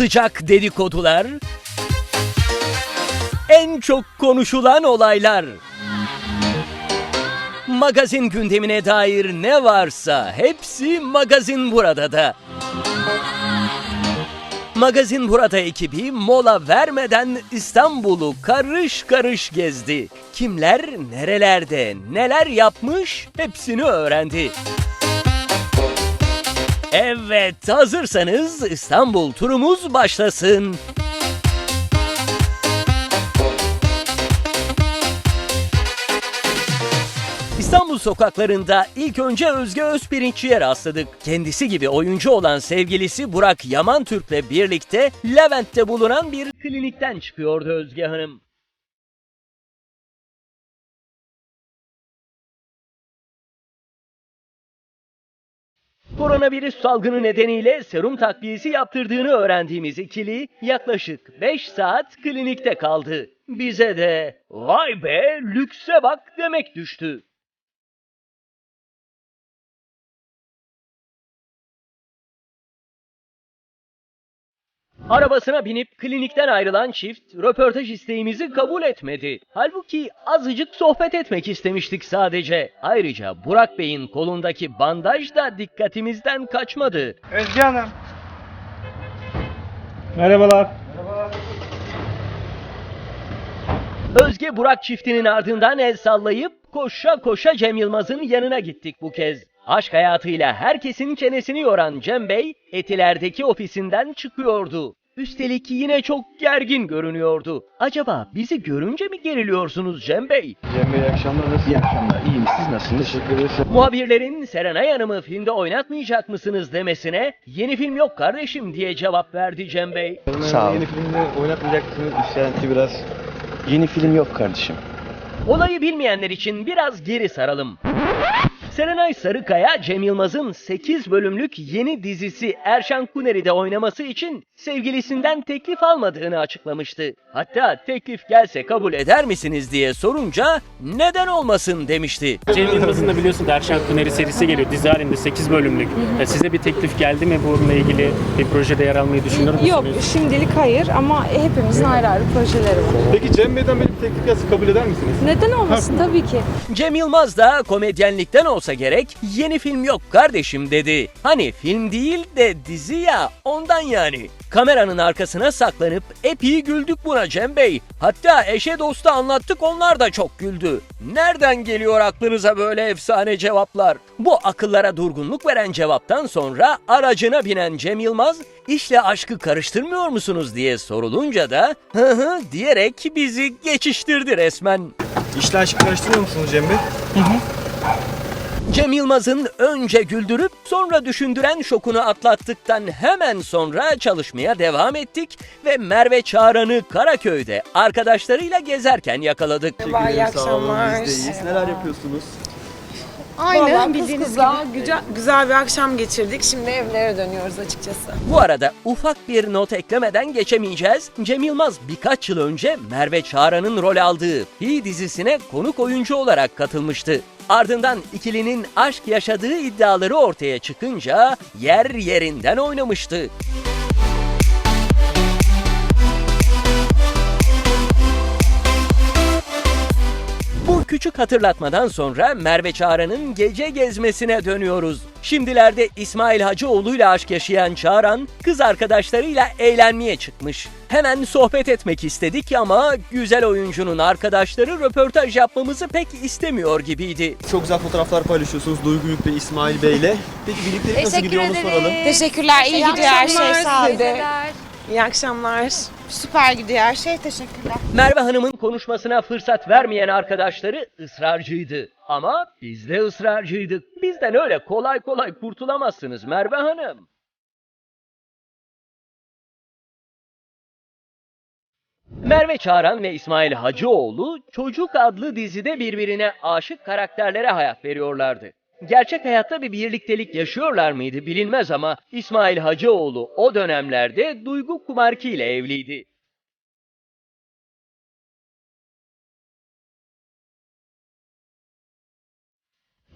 sıcak dedikodular, en çok konuşulan olaylar. Magazin gündemine dair ne varsa hepsi Magazin burada da. Magazin Burada ekibi mola vermeden İstanbul'u karış karış gezdi. Kimler nerelerde neler yapmış hepsini öğrendi. Evet hazırsanız İstanbul turumuz başlasın. İstanbul sokaklarında ilk önce Özge Özpirinççi'ye rastladık. Kendisi gibi oyuncu olan sevgilisi Burak Yaman Türk'le birlikte Levent'te bulunan bir klinikten çıkıyordu Özge Hanım. Koronavirüs salgını nedeniyle serum takviyesi yaptırdığını öğrendiğimiz ikili yaklaşık 5 saat klinikte kaldı. Bize de vay be lükse bak demek düştü. Arabasına binip klinikten ayrılan çift röportaj isteğimizi kabul etmedi. Halbuki azıcık sohbet etmek istemiştik sadece. Ayrıca Burak Bey'in kolundaki bandaj da dikkatimizden kaçmadı. Özge Hanım. Merhabalar. Özge Burak çiftinin ardından el sallayıp koşa koşa Cem Yılmaz'ın yanına gittik bu kez. Aşk hayatıyla herkesin çenesini yoran Cem Bey, Etiler'deki ofisinden çıkıyordu. Üstelik yine çok gergin görünüyordu. Acaba bizi görünce mi geriliyorsunuz Cem Bey? Cem Bey iyi akşamlar. Nasılsınız? İyi akşamlar. İyiyim. Siz nasılsınız? Teşekkür ederiz. Muhabirlerin Serenay Hanım'ı filmde oynatmayacak mısınız demesine yeni film yok kardeşim diye cevap verdi Cem Bey. Sağ olun. Yeni filmde oynatmayacaksınız. İşlenti biraz. Yeni film yok kardeşim. Olayı bilmeyenler için biraz geri saralım. Serenay Sarıkaya, Cem Yılmaz'ın 8 bölümlük yeni dizisi Erşan Kuneri'de oynaması için sevgilisinden teklif almadığını açıklamıştı. Hatta teklif gelse kabul eder misiniz diye sorunca neden olmasın demişti. Cem Yılmaz'ın da biliyorsun Erşan Kuneri serisi geliyor. Dizi halinde 8 bölümlük. Ya Size bir teklif geldi mi bununla ilgili bir projede yer almayı düşünür müsünüz? Yok şimdilik hayır ama hepimizin ayrı ayrı projeleri var. Peki Cem Bey'den böyle bir teklif gelse kabul eder misiniz? Neden olmasın tabii ki. Cem Yılmaz da komedyenlikten olsa gerek yeni film yok kardeşim dedi. Hani film değil de dizi ya ondan yani. Kameranın arkasına saklanıp epey güldük buna Cem Bey. Hatta eşe dosta anlattık onlar da çok güldü. Nereden geliyor aklınıza böyle efsane cevaplar? Bu akıllara durgunluk veren cevaptan sonra aracına binen Cem Yılmaz işle aşkı karıştırmıyor musunuz diye sorulunca da hı hı diyerek bizi geçiştirdi resmen. İşle aşk karıştırmıyor musunuz Cem Bey? Cem Yılmaz'ın önce güldürüp sonra düşündüren şokunu atlattıktan hemen sonra çalışmaya devam ettik ve Merve Çağran'ı Karaköy'de arkadaşlarıyla gezerken yakaladık. Merhaba, iyi akşamlar. Biz de iyiyiz. Neler yapıyorsunuz? Aynen Vallahi bildiğiniz kız gibi. güzel, güzel bir akşam geçirdik. Şimdi evlere dönüyoruz açıkçası. Bu arada ufak bir not eklemeden geçemeyeceğiz. Cem Yılmaz birkaç yıl önce Merve Çağran'ın rol aldığı Fi dizisine konuk oyuncu olarak katılmıştı. Ardından ikilinin aşk yaşadığı iddiaları ortaya çıkınca yer yerinden oynamıştı. Küçük hatırlatmadan sonra Merve Çağran'ın gece gezmesine dönüyoruz. Şimdilerde İsmail Hacıoğlu ile aşk yaşayan Çağran, kız arkadaşlarıyla eğlenmeye çıkmış. Hemen sohbet etmek istedik ama güzel oyuncunun arkadaşları röportaj yapmamızı pek istemiyor gibiydi. Çok güzel fotoğraflar paylaşıyorsunuz Duygu Yük ve İsmail Bey'le. Peki birliktelik nasıl gidiyor onu soralım. Teşekkürler. iyi gidiyor her şey. Sağ olun. İyi akşamlar. Süper gidiyor her şey. Teşekkürler. Merve Hanım'ın konuşmasına fırsat vermeyen arkadaşları ısrarcıydı. Ama biz de ısrarcıydık. Bizden öyle kolay kolay kurtulamazsınız Merve Hanım. Merve Çağran ve İsmail Hacıoğlu Çocuk adlı dizide birbirine aşık karakterlere hayat veriyorlardı. Gerçek hayatta bir birliktelik yaşıyorlar mıydı bilinmez ama İsmail Hacıoğlu o dönemlerde Duygu Kumarki ile evliydi.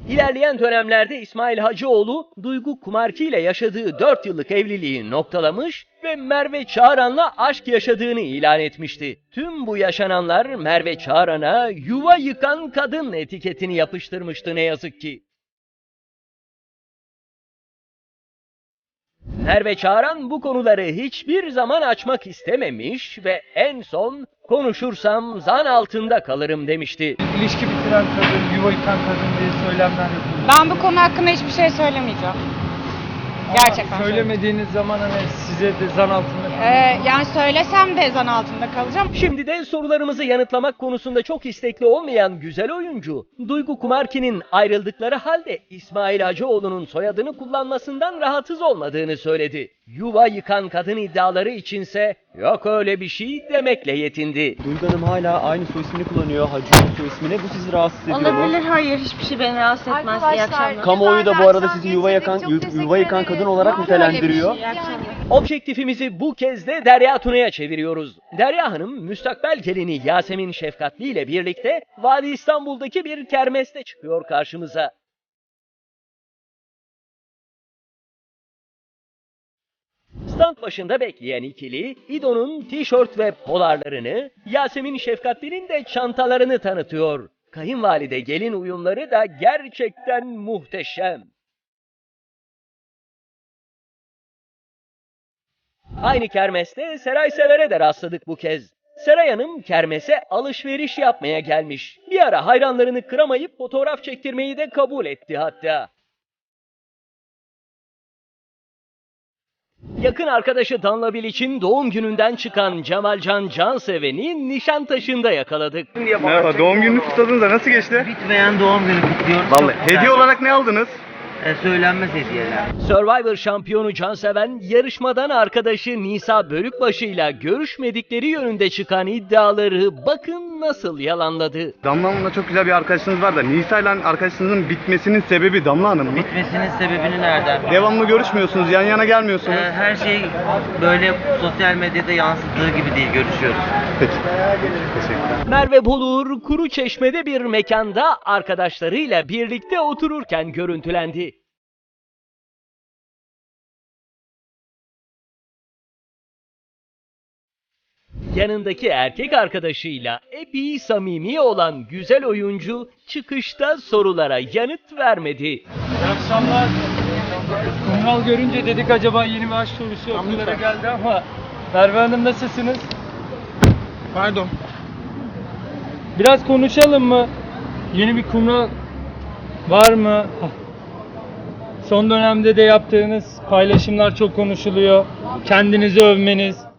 İlerleyen dönemlerde İsmail Hacıoğlu, Duygu Kumarki ile yaşadığı 4 yıllık evliliği noktalamış ve Merve Çağran'la aşk yaşadığını ilan etmişti. Tüm bu yaşananlar Merve Çağran'a yuva yıkan kadın etiketini yapıştırmıştı ne yazık ki. Merve Çağran bu konuları hiçbir zaman açmak istememiş ve en son konuşursam zan altında kalırım demişti. İlişki bitiren kadın, yuva yıkan kadın diye söylemler yapılıyor. Ben bu konu hakkında hiçbir şey söylemeyeceğim. Gerçekten. Söylemediğiniz zaman hani size de zan altında Ee, yani söylesem de zan altında kalacağım. Şimdi de sorularımızı yanıtlamak konusunda çok istekli olmayan güzel oyuncu, Duygu Kumarki'nin ayrıldıkları halde İsmail Hacıoğlu'nun soyadını kullanmasından rahatsız olmadığını söyledi. Yuva yıkan kadın iddiaları içinse yok öyle bir şey demekle yetindi. Duygu Hanım hala aynı soy ismini kullanıyor. Hacıoğlu soy ismini. Bu sizi rahatsız ediyor mu? Olabilir hayır hiçbir şey beni rahatsız etmez. İyi akşamlar. Kamuoyu da bu arada sizi yuva yakan, yuva yıkan kadın olarak nitelendiriyor. İyi akşamlar. Objektifimizi bu kez de Derya Tuna'ya çeviriyoruz. Derya Hanım müstakbel gelini Yasemin Şefkatli ile birlikte Vadi İstanbul'daki bir kermeste çıkıyor karşımıza. Stand başında bekleyen ikili, İdo'nun tişört ve polarlarını, Yasemin Şefkatli'nin de çantalarını tanıtıyor. Kayınvalide gelin uyumları da gerçekten muhteşem. Aynı kermeste Seray Sever'e de rastladık bu kez. Seray Hanım kermese alışveriş yapmaya gelmiş. Bir ara hayranlarını kıramayıp fotoğraf çektirmeyi de kabul etti hatta. Yakın arkadaşı Danla Bilic'in doğum gününden çıkan Cemalcan Canseven'i Nişantaşı'nda yakaladık. Merhaba, doğum gününü kutladığınızda nasıl geçti? Bitmeyen doğum günü kutluyoruz. Vallahi hediye olarak ne aldınız? E, söylenmez hediyeler. Survivor şampiyonu Canseven, yarışmadan arkadaşı Nisa Bölükbaşı'yla görüşmedikleri yönünde çıkan iddiaları bakın nasıl yalanladı. Damla Hanım'la çok güzel bir arkadaşınız var da Nisa ile arkadaşınızın bitmesinin sebebi Damla Hanım mı? Bitmesinin sebebini nereden? Devamlı görüşmüyorsunuz, yan yana gelmiyorsunuz. her şey böyle sosyal medyada yansıttığı gibi değil görüşüyoruz. Peki. Teşekkürler. Merve Bolur, Kuru Çeşme'de bir mekanda arkadaşlarıyla birlikte otururken görüntülendi. Yanındaki erkek arkadaşıyla epey samimi olan güzel oyuncu çıkışta sorulara yanıt vermedi. İyi akşamlar. Kumral görünce dedik acaba yeni bir aşk sorusu akıllara geldi ama Merve Hanım nasılsınız? Pardon. Biraz konuşalım mı? Yeni bir kumral var mı? Son dönemde de yaptığınız paylaşımlar çok konuşuluyor. Kendinizi övmeniz.